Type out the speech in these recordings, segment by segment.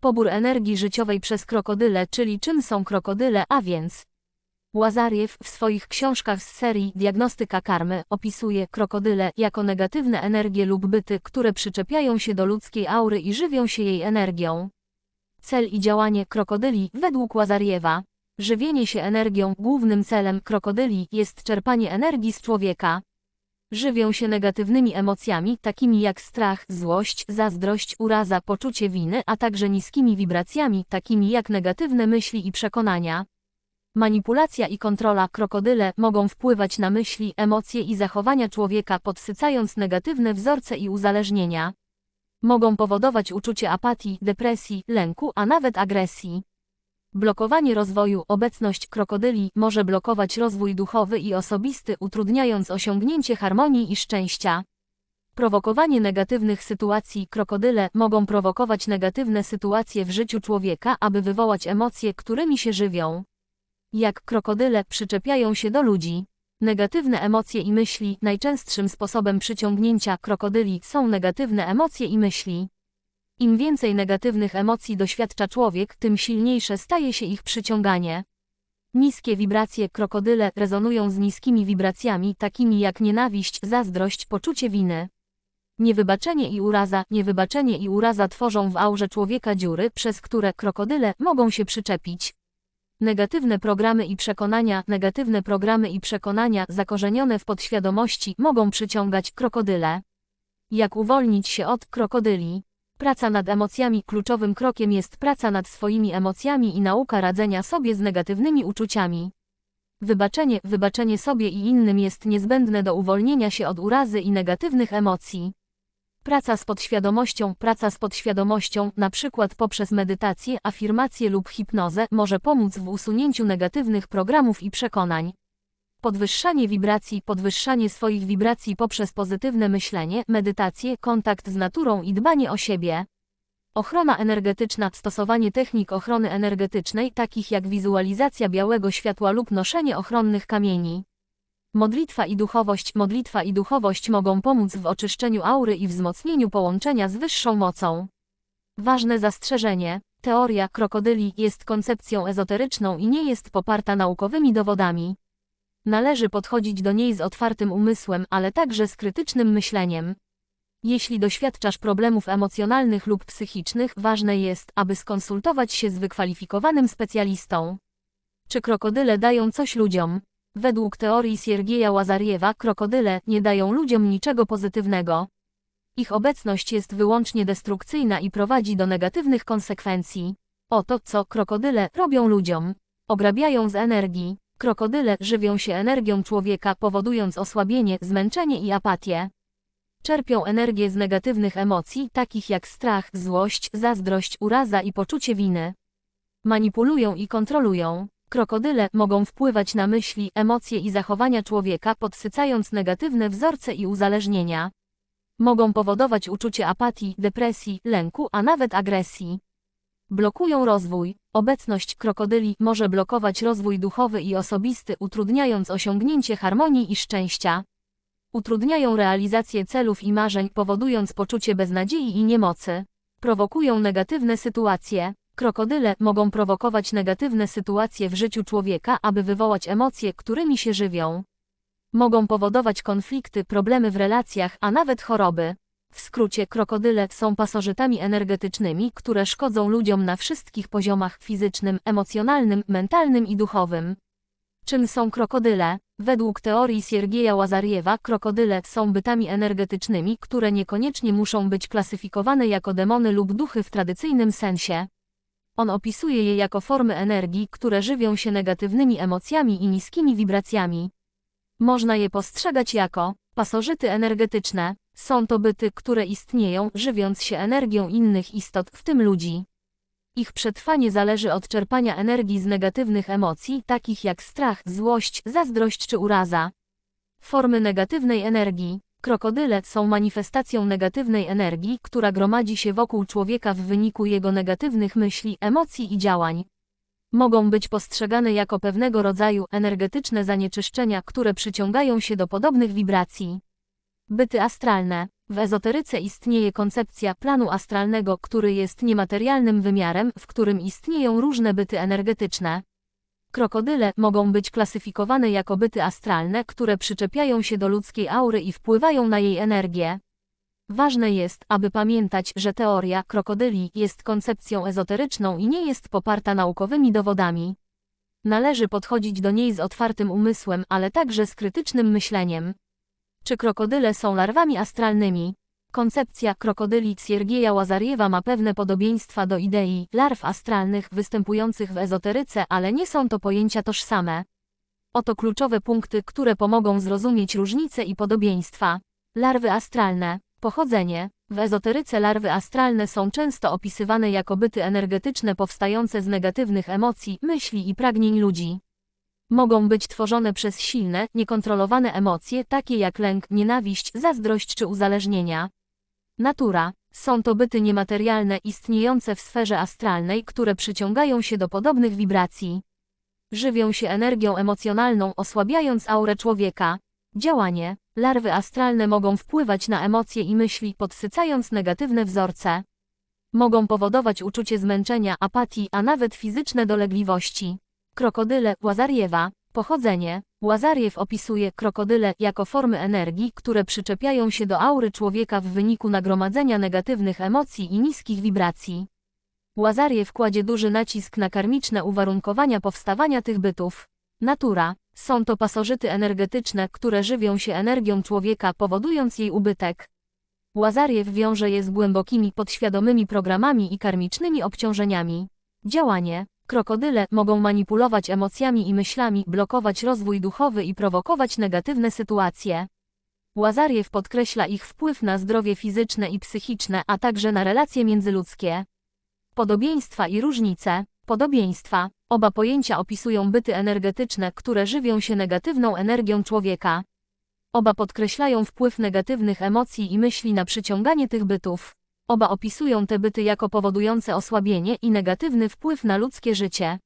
Pobór energii życiowej przez krokodyle, czyli czym są krokodyle, a więc Łazariew w swoich książkach z serii Diagnostyka karmy opisuje krokodyle jako negatywne energie lub byty, które przyczepiają się do ludzkiej aury i żywią się jej energią. Cel i działanie krokodyli według Łazariewa. Żywienie się energią głównym celem krokodyli jest czerpanie energii z człowieka. Żywią się negatywnymi emocjami, takimi jak strach, złość, zazdrość, uraza, poczucie winy, a także niskimi wibracjami, takimi jak negatywne myśli i przekonania. Manipulacja i kontrola krokodyle mogą wpływać na myśli, emocje i zachowania człowieka, podsycając negatywne wzorce i uzależnienia. Mogą powodować uczucie apatii, depresji, lęku, a nawet agresji. Blokowanie rozwoju, obecność krokodyli może blokować rozwój duchowy i osobisty, utrudniając osiągnięcie harmonii i szczęścia. Prowokowanie negatywnych sytuacji krokodyle mogą prowokować negatywne sytuacje w życiu człowieka, aby wywołać emocje, którymi się żywią. Jak krokodyle przyczepiają się do ludzi. Negatywne emocje i myśli, najczęstszym sposobem przyciągnięcia krokodyli są negatywne emocje i myśli. Im więcej negatywnych emocji doświadcza człowiek, tym silniejsze staje się ich przyciąganie. Niskie wibracje krokodyle rezonują z niskimi wibracjami, takimi jak nienawiść, zazdrość, poczucie winy. Niewybaczenie i uraza, niewybaczenie i uraza tworzą w aurze człowieka dziury, przez które krokodyle mogą się przyczepić. Negatywne programy i przekonania, negatywne programy i przekonania zakorzenione w podświadomości mogą przyciągać krokodyle. Jak uwolnić się od krokodyli? Praca nad emocjami kluczowym krokiem jest praca nad swoimi emocjami i nauka radzenia sobie z negatywnymi uczuciami. Wybaczenie, wybaczenie sobie i innym jest niezbędne do uwolnienia się od urazy i negatywnych emocji. Praca z podświadomością, praca z podświadomością, na przykład poprzez medytację, afirmację lub hipnozę, może pomóc w usunięciu negatywnych programów i przekonań. Podwyższanie wibracji, podwyższanie swoich wibracji poprzez pozytywne myślenie, medytację, kontakt z naturą i dbanie o siebie. Ochrona energetyczna, stosowanie technik ochrony energetycznej, takich jak wizualizacja białego światła lub noszenie ochronnych kamieni. Modlitwa i duchowość, modlitwa i duchowość mogą pomóc w oczyszczeniu aury i wzmocnieniu połączenia z wyższą mocą. Ważne zastrzeżenie. Teoria krokodyli jest koncepcją ezoteryczną i nie jest poparta naukowymi dowodami. Należy podchodzić do niej z otwartym umysłem, ale także z krytycznym myśleniem. Jeśli doświadczasz problemów emocjonalnych lub psychicznych, ważne jest, aby skonsultować się z wykwalifikowanym specjalistą. Czy krokodyle dają coś ludziom? Według teorii Siergieja Łazariewa krokodyle nie dają ludziom niczego pozytywnego. Ich obecność jest wyłącznie destrukcyjna i prowadzi do negatywnych konsekwencji. Oto co krokodyle robią ludziom. Ograbiają z energii. Krokodyle żywią się energią człowieka, powodując osłabienie, zmęczenie i apatię. Czerpią energię z negatywnych emocji, takich jak strach, złość, zazdrość, uraza i poczucie winy. Manipulują i kontrolują. Krokodyle mogą wpływać na myśli, emocje i zachowania człowieka, podsycając negatywne wzorce i uzależnienia. Mogą powodować uczucie apatii, depresji, lęku, a nawet agresji. Blokują rozwój. Obecność krokodyli może blokować rozwój duchowy i osobisty, utrudniając osiągnięcie harmonii i szczęścia. Utrudniają realizację celów i marzeń, powodując poczucie beznadziei i niemocy. Prowokują negatywne sytuacje. Krokodyle mogą prowokować negatywne sytuacje w życiu człowieka, aby wywołać emocje, którymi się żywią. Mogą powodować konflikty, problemy w relacjach, a nawet choroby. W skrócie, krokodyle są pasożytami energetycznymi, które szkodzą ludziom na wszystkich poziomach fizycznym, emocjonalnym, mentalnym i duchowym. Czym są krokodyle? Według teorii Siergieja Łazariewa krokodyle są bytami energetycznymi, które niekoniecznie muszą być klasyfikowane jako demony lub duchy w tradycyjnym sensie. On opisuje je jako formy energii, które żywią się negatywnymi emocjami i niskimi wibracjami. Można je postrzegać jako pasożyty energetyczne. Są to byty, które istnieją, żywiąc się energią innych istot, w tym ludzi. Ich przetrwanie zależy od czerpania energii z negatywnych emocji, takich jak strach, złość, zazdrość czy uraza. Formy negatywnej energii. Krokodyle są manifestacją negatywnej energii, która gromadzi się wokół człowieka w wyniku jego negatywnych myśli, emocji i działań. Mogą być postrzegane jako pewnego rodzaju energetyczne zanieczyszczenia, które przyciągają się do podobnych wibracji. Byty astralne. W ezoteryce istnieje koncepcja planu astralnego, który jest niematerialnym wymiarem, w którym istnieją różne byty energetyczne. Krokodyle mogą być klasyfikowane jako byty astralne, które przyczepiają się do ludzkiej aury i wpływają na jej energię. Ważne jest, aby pamiętać, że teoria krokodyli jest koncepcją ezoteryczną i nie jest poparta naukowymi dowodami. Należy podchodzić do niej z otwartym umysłem, ale także z krytycznym myśleniem. Czy krokodyle są larwami astralnymi? Koncepcja krokodyli Siergieja Łazariewa ma pewne podobieństwa do idei larw astralnych występujących w ezoteryce, ale nie są to pojęcia tożsame. Oto kluczowe punkty, które pomogą zrozumieć różnice i podobieństwa. Larwy astralne. Pochodzenie. W ezoteryce larwy astralne są często opisywane jako byty energetyczne powstające z negatywnych emocji, myśli i pragnień ludzi. Mogą być tworzone przez silne, niekontrolowane emocje, takie jak lęk, nienawiść, zazdrość czy uzależnienia. Natura. Są to byty niematerialne istniejące w sferze astralnej, które przyciągają się do podobnych wibracji. Żywią się energią emocjonalną, osłabiając aurę człowieka. Działanie. Larwy astralne mogą wpływać na emocje i myśli, podsycając negatywne wzorce. Mogą powodować uczucie zmęczenia, apatii, a nawet fizyczne dolegliwości. Krokodyle, Łazariewa. Pochodzenie. Łazariew opisuje krokodyle jako formy energii, które przyczepiają się do aury człowieka w wyniku nagromadzenia negatywnych emocji i niskich wibracji. Łazariew kładzie duży nacisk na karmiczne uwarunkowania powstawania tych bytów. Natura. Są to pasożyty energetyczne, które żywią się energią człowieka, powodując jej ubytek. Łazariew wiąże je z głębokimi podświadomymi programami i karmicznymi obciążeniami. Działanie. Krokodyle mogą manipulować emocjami i myślami, blokować rozwój duchowy i prowokować negatywne sytuacje. Łazariew podkreśla ich wpływ na zdrowie fizyczne i psychiczne, a także na relacje międzyludzkie. Podobieństwa i różnice. Podobieństwa. Oba pojęcia opisują byty energetyczne, które żywią się negatywną energią człowieka. Oba podkreślają wpływ negatywnych emocji i myśli na przyciąganie tych bytów. Oba opisują te byty jako powodujące osłabienie i negatywny wpływ na ludzkie życie.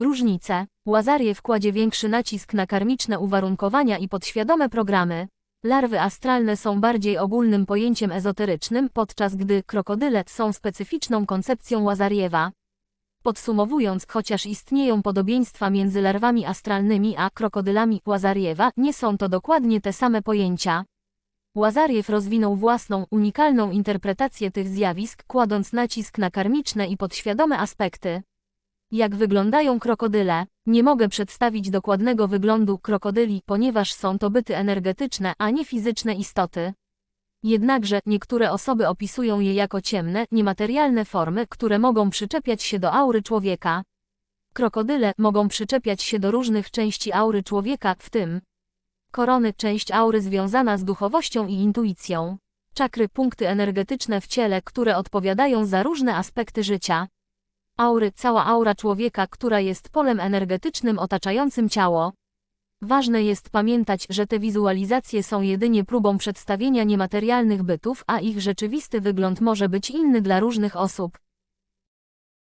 Różnice. Łazariew kładzie większy nacisk na karmiczne uwarunkowania i podświadome programy. Larwy astralne są bardziej ogólnym pojęciem ezoterycznym, podczas gdy krokodyle są specyficzną koncepcją Łazariewa. Podsumowując, chociaż istnieją podobieństwa między larwami astralnymi a krokodylami Łazariewa, nie są to dokładnie te same pojęcia. Łazariew rozwinął własną, unikalną interpretację tych zjawisk, kładąc nacisk na karmiczne i podświadome aspekty. Jak wyglądają krokodyle? Nie mogę przedstawić dokładnego wyglądu krokodyli, ponieważ są to byty energetyczne, a nie fizyczne istoty. Jednakże niektóre osoby opisują je jako ciemne, niematerialne formy, które mogą przyczepiać się do aury człowieka. Krokodyle mogą przyczepiać się do różnych części aury człowieka, w tym korony, część aury związana z duchowością i intuicją, czakry, punkty energetyczne w ciele, które odpowiadają za różne aspekty życia. Aury, cała aura człowieka, która jest polem energetycznym otaczającym ciało. Ważne jest pamiętać, że te wizualizacje są jedynie próbą przedstawienia niematerialnych bytów, a ich rzeczywisty wygląd może być inny dla różnych osób.